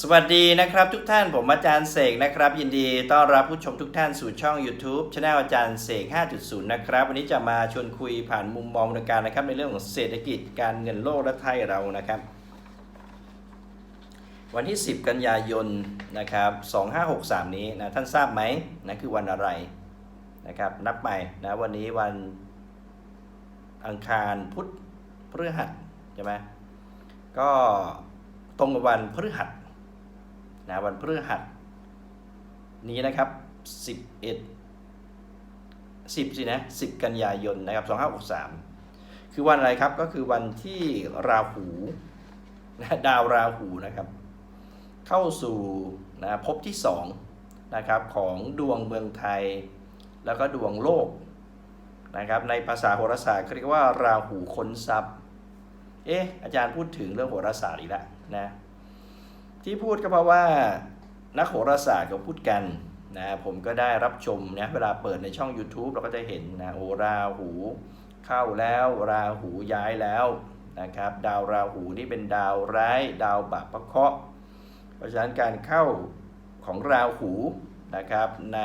สวัสดีนะครับทุกท่านผมอาจารย์เสกนะครับ ยินดีต้อนรับผู้ชมทุกท่านสู่ช่อง YouTube ช anel อาจารย์เสก 5.0 นะครับ วันนี้จะมาชวนคุยผ่านมุมมองในการนะครับ ในเรื่องของเศรษฐกิจการเงินโลกและไทยเรานะครับ วันที่ 10 กันยายนนะครับ 2563 นี้นะท่านทราบไหมนะคือวันอะไรนะครับ นับใหม่นะวันนี้วันอังคารพุธพฤหัสใช่ไหมก็ตรงกับวันพฤหัส นะวันพฤหัสนี้นะครับ 11 10สินะ10 กันยายนนะครับ2563 คือวันอะไรครับก็คือวันที่ราหูนะดาวราหูนะครับ เข้าสู่นะภพที่2นะครับของดวงเมืองไทย แล้วก็ดวงโลกนะครับในภาษาโหราศาสตร์เขาเรียกว่าราหูค้นทรัพย์ เอ๊ะอาจารย์พูดถึงเรื่องโหราศาสตร์อีกแล้วนะ ที่พูดก็เพราะว่านักโหราศาสตร์เขาพูดกันนะผมก็ได้รับชมนะเวลาเปิดในช่อง YouTube เราก็จะเห็นนะโอราหูเข้าแล้วราหูย้ายแล้วนะครับดาวราหูนี่เป็นดาวร้าย ดาวบาปพระเคราะห์เพราะฉะนั้นการเข้าของราหูนะครับใน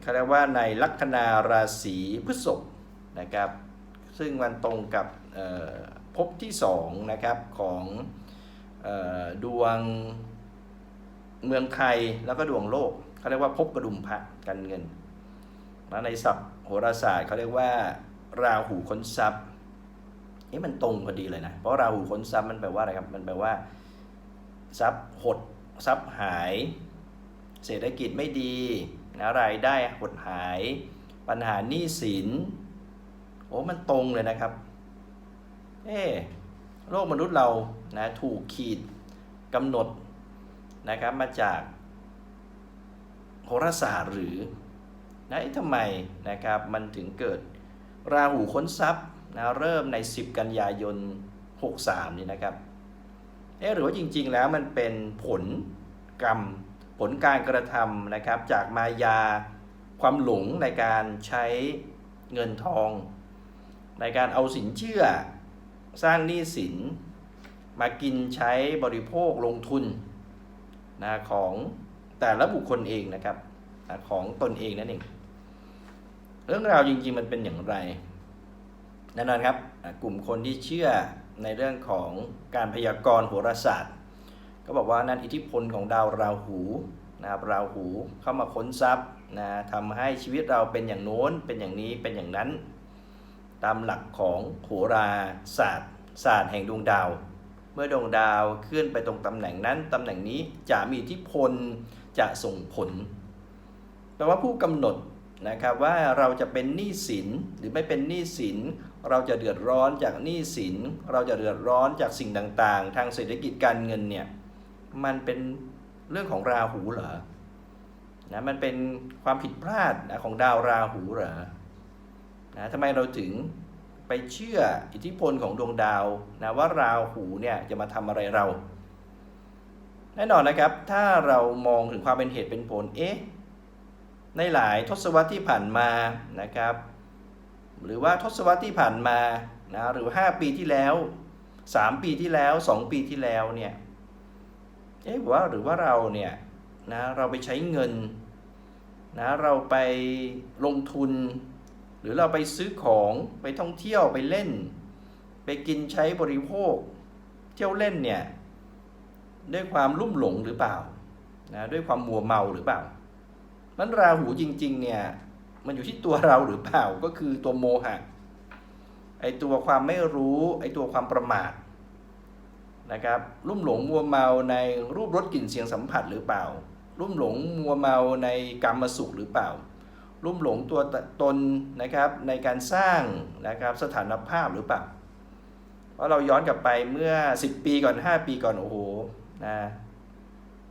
เขาเรียกว่าในลัคนาราศีพฤษภนะครับซึ่งมันตรงกับภพที่สองนะครับของ ดวงเมืองไทยแล้วก็ดวงโลกเขาเรียกว่าภพกระดุมพระกันเงินนะในศัพท์โหราศาสตร์เขาเรียกว่า ราหูค้นทรัพย์เอ๊ะมันตรงพอดีเลยนะ เพราะราหูค้นทรัพย์มันแปลว่าอะไรครับ มันแปลว่าทรัพย์หดทรัพย์หาย เศรษฐกิจไม่ดีนะรายได้หดหาย ปัญหาหนี้สิน โอ้ มันตรงเลยนะครับ เอ๊ โลกมนุษย์เรานะถูกขีดกำหนดนะครับมาจากโหราศาสตร์หรือนะเอ๊ะทำไมนะครับมันถึงเกิดราหูค้นทรัพย์นะเริ่มใน 10 กันยายน 63 นี่นะครับเอ๊ะหรือว่าจริงๆแล้วมันเป็นผลกรรมผลการกระทำนะครับจากมายาความหลงในการใช้เงินทอง ในการเอาสินเชื่อ สร้างหนี้สิน มากินใช้บริโภคลงทุนนะของแต่ละบุคคลเองนะครับนะของตนเองนั่นเอง เรื่องราวจริง ๆ มันเป็นอย่างไรแน่นอนครับกลุ่มคนที่เชื่อในเรื่องของการพยากรณ์โหราศาสตร์ ก็บอกว่านั่นอิทธิพลของดาวราหูนะครับราหูเข้ามาค้นทรัพย์นะทำให้ชีวิตเราเป็นอย่างโน้นเป็นอย่างนี้เป็นอย่างนั้น ตามหลักของโหราศาสตร์ศาสตร์แห่งดวงดาว เมื่อดวงดาวเคลื่อนไปตรงตำแหน่งนั้น ตำแหน่งนี้จะมีอิทธิพลจะส่งผลแปลว่าผู้กำหนดนะครับว่าเราจะเป็นหนี้สินหรือไม่เป็นหนี้สิน เราจะเดือดร้อนจากหนี้สิน เราจะเดือดร้อนจากสิ่งต่างๆ ทางเศรษฐกิจการเงินเนี่ยมันเป็นเรื่องของราหูเหรอนะมันเป็นความผิดพลาดนะของดาวราหูเหรอ นะทำไมเราถึงไปเชื่ออิทธิพลของดวงดาวนะว่าราหูเนี่ยจะมาทำอะไรเรา แน่นอนนะครับ ถ้าเรามองถึงความเป็นเหตุเป็นผลเอ๊ะในหลายทศวรรษที่ผ่านมานะครับ หรือว่าทศวรรษที่ผ่านมานะหรือ 5 ปีที่แล้ว 3 ปีที่แล้ว 2 ปีที่แล้วเนี่ยเอ๊ะว่าหรือว่าเราเนี่ยนะเราไปใช้เงินนะเราไปลงทุน หรือเราไปซื้อของไปท่องเที่ยวไปเล่น ไปกินใช้บริโภค เที่ยวเล่นเนี่ยด้วยความลุ่มหลงหรือเปล่านะด้วยความมัวเมาหรือเปล่ามันราหูจริง ๆ เนี่ย มันอยู่ที่ตัวเราหรือเปล่าก็คือตัวโมหะไอตัวความไม่รู้ไอตัวความประมาทนะครับลุ่มหลงมัวเมาในรูปรสกลิ่นเสียงสัมผัสหรือเปล่า ลุ่มหลงมัวเมาในกรรมสุขหรือเปล่า ลุ่มหลงตัวตนนะครับในการสร้างนะครับสถานภาพหรือเปล่าเพราะเราย้อนกลับไปเมื่อ 10 ปีก่อน 5 ปีก่อนโอ้โหนะ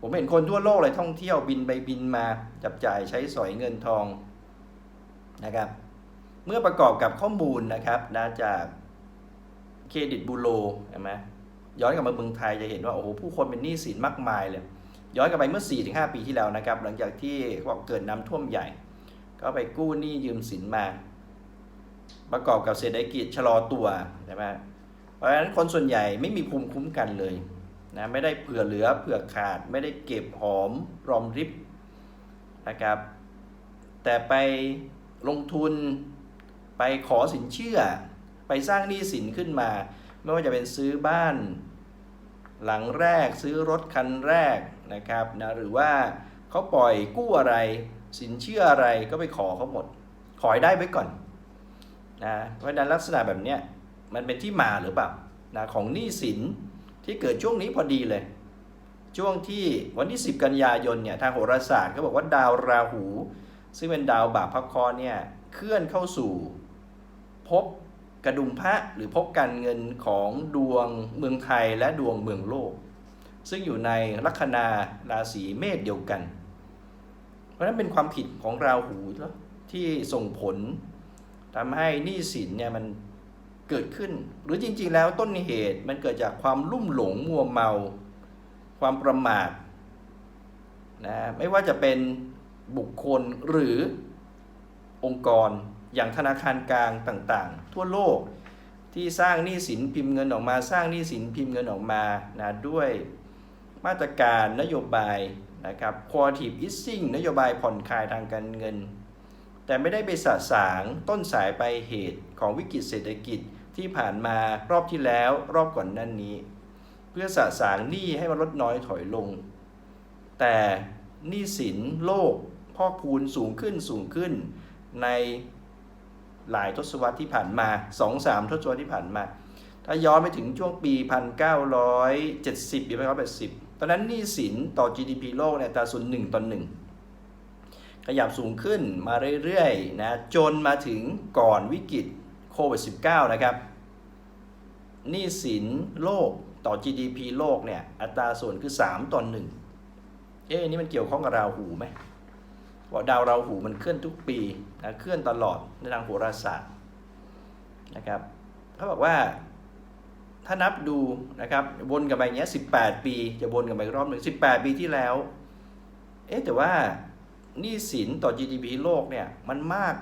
ผมเห็นคนทั่วโลกเลยท่องเที่ยวบินไปบินมาจับจ่ายใช้สอยเงินทองนะครับเมื่อประกอบกับข้อมูลนะครับนะจากเครดิตบูโรใช่ไหมย้อนกลับมาเมืองไทยจะเห็นว่าโอ้โหผู้คนเป็นหนี้สินมากมายเลยย้อนกลับไปเมื่อ 4-5 ปีที่แล้วนะครับ หลังจากที่เขาบอกเกิดน้ำท่วมใหญ่ ก็ไปกู้หนี้ยืมสินมา ประกอบกับเศรษฐกิจชะลอตัวใช่ไหมเพราะฉะนั้นคนส่วนใหญ่ไม่มีภูมิคุ้มกันเลยนะไม่ได้เผื่อเหลือเผื่อขาดไม่ได้เก็บหอมรอมริบนะครับ แต่ไปลงทุนไปขอสินเชื่อ ไปสร้างหนี้สินขึ้นมา ไม่ว่าจะเป็นซื้อบ้าน หลังแรกซื้อรถคันแรกนะครับนะหรือว่าเขาปล่อยกู้อะไร สินเชื่ออะไรก็ไปขอเขาหมด ขอให้ได้ไว้ก่อนนะเพราะนั้นลักษณะแบบเนี้ยมันเป็นที่มาหรือเปล่านะของหนี้สินที่เกิดช่วงนี้พอดีเลย ช่วงที่วันที่ 10 กันยายนเนี่ยทางโหราศาสตร์ก็บอกว่าดาวราหู ซึ่งเป็นดาวบาปพักคอเนี่ยเคลื่อนเข้าสู่ภพกระดุมพระหรือภพการเงินของดวงเมืองไทยและดวงเมืองโลก ซึ่งอยู่ในลัคนาราศีเมษเดียวกัน ราะฉะนั้นเป็นความผิดของราหูที่ส่งผลทำให้หนี้สินเนี่ยมันเกิดขึ้น หรือจริงๆแล้วต้นเหตุมันเกิดจากความลุ่มหลงมัวเมา ความประมาทนะไม่ว่าจะเป็นบุคคลหรือองค์กรอย่างธนาคารกลางต่างๆ ทั่วโลกที่สร้างหนี้สินพิมพ์เงินออกมา สร้างหนี้สินพิมพ์เงินออกมานะด้วยมาตรการนโยบาย นะครับ quantitative easing นโยบายผ่อนคลายทางการเงิน แต่ไม่ได้ไปสะสางต้นสายไปเหตุของวิกฤตเศรษฐกิจที่ผ่านมารอบที่แล้วรอบก่อนนั้นนี้ เพื่อสะสางหนี้ให้มันลดน้อยถอยลง แต่หนี้สินโลกพอกพูนสูงขึ้นสูงขึ้นในหลายทศวรรษที่ผ่านมา 2-3 ทศวรรษที่ผ่านมา ถ้าย้อนไปถึงช่วงปี 1970 ปี1980 ตอนนั้นหนี้สินต่อ GDP โลกเนี่ยตราส่วน1ต่อ1ขยับสูงขึ้นมาเรื่อยๆนะจนมาถึงก่อนวิกฤตโควิด -19 นะครับหนี้สินโลกต่อ GDP โลกเนี่ยอัตราส่วนคือ 3ต่อ1เอ๊ะนี่มันเกี่ยวข้องกับราหูไหมว่าดาวราหูมันเคลื่อนทุกปีนะเคลื่อนตลอดในทางโหราศาสตร์นะครับเขาบอกว่า ถ้านับดูนะครับวนกันไปเงี้ย18ปี จะวนกันไปรอบหนึ่ง18ปีที่แล้ว เอ๊ะแต่ว่าหนี้สินต่อ GDP โลกเนี่ยมันมาก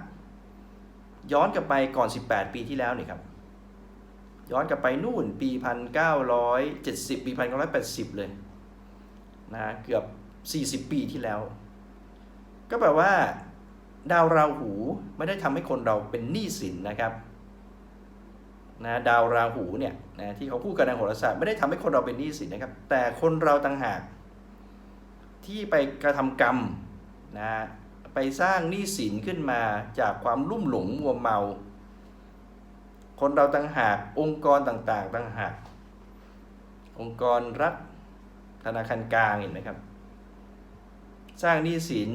ย้อนกลับไปก่อน 18 ปีที่แล้วนี่ครับ ย้อนกลับไปนู่นปี 1970 ปี 1980 เลยนะเกือบ 40 ปีที่แล้ว ก็แปลว่า ดาวราหูไม่ได้ทำให้คนเราเป็นหนี้สินนะครับ นะดาวราหูเนี่ยนะที่เขาพูดกันในโหราศาสตร์ไม่ได้ทำให้คนเราเป็นหนี้สินนะครับ แต่คนเราต่างหากที่ไปกระทำกรรมนะไปสร้างหนี้สินขึ้นมาจากความลุ่มหลงมัวเมา คนเราต่างหากองค์กรต่างๆต่างหากองค์กรรัฐธนาคารกลางเห็นไหมครับ สร้างหนี้สิน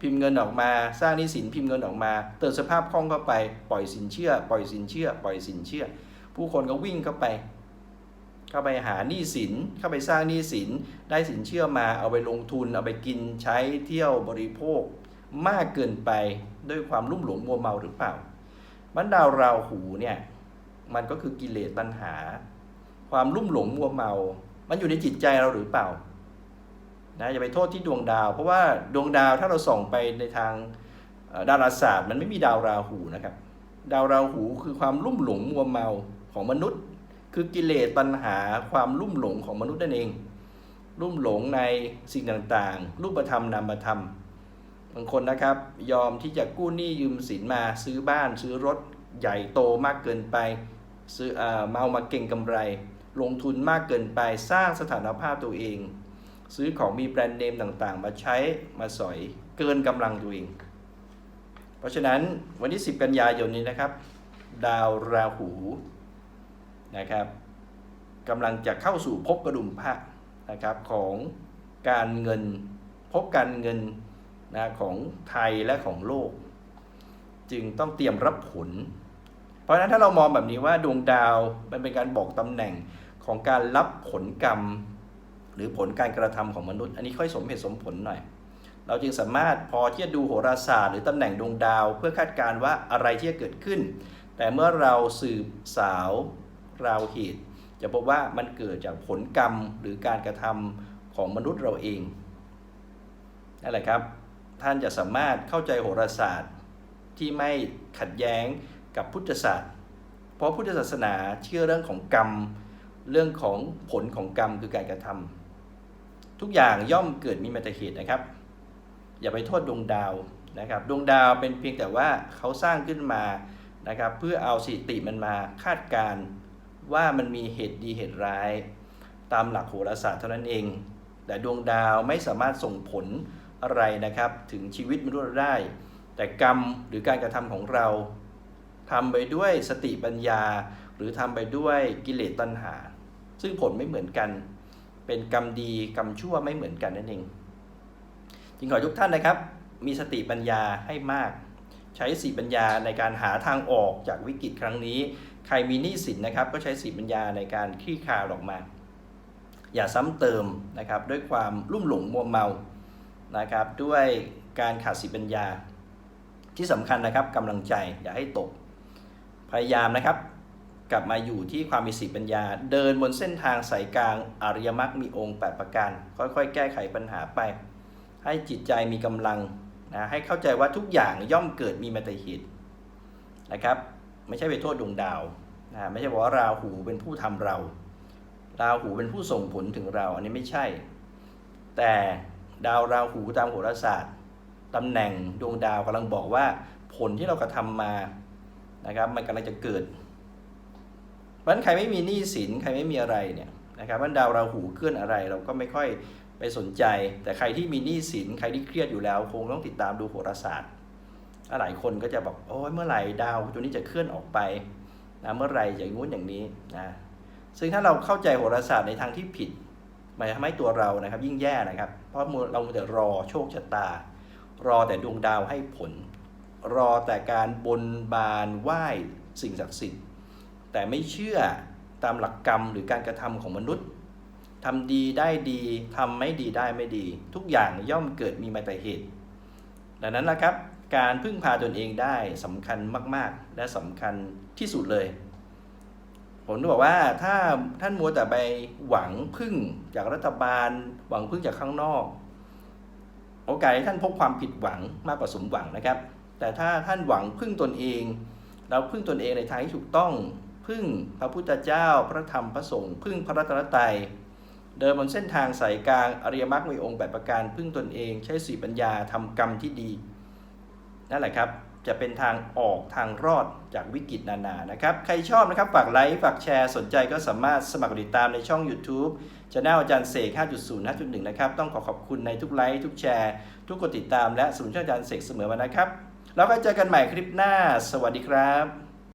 พิมพ์เงินออกมา สร้างหนี้สินพิมพ์เงินออกมา เติมสภาพคล่องเข้าไปปล่อยสินเชื่อ ปล่อยสินเชื่อ ปล่อยสินเชื่อ ผู้คนก็วิ่งเข้าไป เข้าไปหาหนี้สินเข้าไปสร้างหนี้สินได้สินเชื่อมาเอาไปลงทุน เอาไปกินใช้เที่ยวบริโภค มากเกินไปด้วยความลุ่มหลงมัวเมาหรือเปล่ามันดาวราหูเนี่ยมันก็คือกิเลสตัณหา ความลุ่มหลงมัวเมา มันอยู่ในจิตใจเราหรือเปล่า นะอย่าไปโทษที่ดวงดาว เพราะว่าดวงดาวถ้าเราส่องไปในทางดาราศาสตร์ มันไม่มีดาวราหูนะครับ ดาวราหูคือความลุ่มหลงมัวเมาของมนุษย์ คือกิเลสตัณหาความลุ่มหลงของมนุษย์นั่นเอง ลุ่มหลงในสิ่งต่างๆ รูปธรรมนามธรรมบางคนนะครับยอมที่จะกู้หนี้ยืมสินมาซื้อบ้านซื้อรถใหญ่โตมากเกินไป ซื้อเอมาเอามาเก่งกำไร ลงทุนมากเกินไปสร้างสถานภาพตัวเอง ซื้อของมีแบรนด์เนมต่างๆ มาใช้มาสอยเกินกำลังตัวเอง เพราะฉะนั้นวันที่ 10 กันยายนนี้นะครับ ดาวราหูนะครับกำลังจะเข้าสู่ภพกระดุมพระนะครับของการเงินพบการเงินนะของไทยและของโลก จึงต้องเตรียมรับผล เพราะฉะนั้นถ้าเรามองแบบนี้ว่าดวงดาวมันเป็นการบอกตำแหน่งของการรับผลกรรม หรือผลการกระทำของมนุษย์ อันนี้ค่อยสมเหตุสมผลหน่อย เราจึงสามารถพอที่จะดูโหราศาสตร์หรือตำแหน่งดวงดาว เพื่อคาดการณ์ว่าอะไรที่จะเกิดขึ้น แต่เมื่อเราสืบสาวราวเหตุจะพบว่ามันเกิดจากผลกรรมหรือการกระทำของมนุษย์เราเองนั่นแหละครับ ท่านจะสามารถเข้าใจโหราศาสตร์ที่ไม่ขัดแย้งกับพุทธศาสตร์ เพราะพุทธศาสนาเชื่อเรื่องของกรรม เรื่องของผลของกรรมคือการกระทำ ทุกอย่างย่อมเกิดมีมาแต่เหตุนะครับ อย่าไปโทษดวงดาวนะครับ ดวงดาวเป็นเพียงแต่ว่าเขาสร้างขึ้นมานะครับ เพื่อเอาสถิติมันมาคาดการณ์ว่ามันมีเหตุดีเหตุร้าย ตามหลักโหราศาสตร์เท่านั้นเอง แต่ดวงดาวไม่สามารถส่งผลอะไรนะครับ ถึงชีวิตมนุษย์ได้ แต่กรรมหรือการกระทำของเราทำไปด้วยสติปัญญา หรือทำไปด้วยกิเลสตัณหา ซึ่งผลไม่เหมือนกัน เป็นกรรมดีกรรมชั่วไม่เหมือนกันนั่นเองจึงขอทุกท่านนะครับ มีสติปัญญาให้มาก ใช้สติปัญญาในการหาทางออกจากวิกฤตครั้งนี้ ใครมีหนี้สินนะครับ ก็ใช้สติปัญญาในการคลี่คลายออกมา อย่าซ้ำเติมนะครับ ด้วยความลุ่มหลงมัวเมานะครับ ด้วยการขาดสติปัญญา ที่สำคัญนะครับกำลังใจอย่าให้ตกพยายามนะครับ กลับมาอยู่ที่ความมีสติปัญญา เดินบนเส้นทางสายกลางอริยมรรคมีองค์ 8 ประการ ค่อยๆ แก้ไขปัญหาไป ให้จิตใจมีกำลังนะให้เข้าใจว่าทุกอย่างย่อมเกิดมีมาแต่เหตุนะครับ ไม่ใช่ไปโทษดวงดาวนะไม่ใช่บอกว่าราหูเป็นผู้ทำเรา ราหูเป็นผู้ส่งผลถึงเรา อันนี้ไม่ใช่ แต่ดาวราหูตามโหราศาสตร์ตำแหน่งดวงดาวกำลังบอกว่าผลที่เรากระทำมานะครับมันกำลังจะเกิด เพราะฉะนั้นใครไม่มีหนี้สินใครไม่มีอะไรเนี่ยนะครับว่าดาวราหูเคลื่อนอะไรเราก็ไม่ค่อยไปสนใจ แต่ใครที่มีหนี้สินใครที่เครียดอยู่แล้ว คงต้องติดตามดูโหราศาสตร์หลายคนก็จะบอกโอ้ยเมื่อไหร่ดาวตัวนี้จะเคลื่อนออกไปนะเมื่อไหร่อย่างงู้นอย่างนี้นะซึ่งถ้าเราเข้าใจโหราศาสตร์ในทางที่ผิดมันทำให้ตัวเรานะครับ ยิ่งแย่นะครับ เพราะเราจะรอโชคชะตา รอแต่ดวงดาวให้ผล รอแต่การบนบานไหว้สิ่งศักดิ์สิทธิ์ แต่ไม่เชื่อตามหลักกรรมหรือการกระทำของมนุษย์ทำดีได้ดีทำไม่ดีได้ไม่ดี ทุกอย่างย่อมเกิดมีมาแต่เหตุ ดังนั้นนะครับ การพึ่งพาตนเองได้สำคัญมาก ๆ และสำคัญที่สุดเลย ผมบอกว่าถ้าท่านมัวแต่ไปหวังพึ่งจากรัฐบาล หวังพึ่งจากข้างนอก โอกาสให้ท่านพบความผิดหวังมากกว่าสมหวังนะครับ แต่ถ้าท่านหวังพึ่งตนเอง เราพึ่งตนเองในทางที่ถูกต้อง พึ่งพระพุทธเจ้าพระธรรมพระสงฆ์พึ่งพระรัตนตรัยเดินบนเส้นทางสายกลางอริยมรรคมีองค์แปดประการพึ่งตนเอง ใช้สีปัญญาทำกรรมที่ดีนั่นแหละครับจะเป็นทางออกทางรอดจากวิกฤตนานานะครับ ใครชอบนะครับ ฝากไลค์ฝากแชร์สนใจก็สามารถสมัครติดตามในช่อง YouTube ช anel อาจารย์เสก 5.0 5.1 นะครับ ต้องขอขอบคุณในทุกไลค์ทุกแชร์ ทุกกดติดตามและสมุนช่องอาจารย์เสกเสมอมานะครับ แล้วก็เจอกันใหม่คลิปหน้า สวัสดีครับ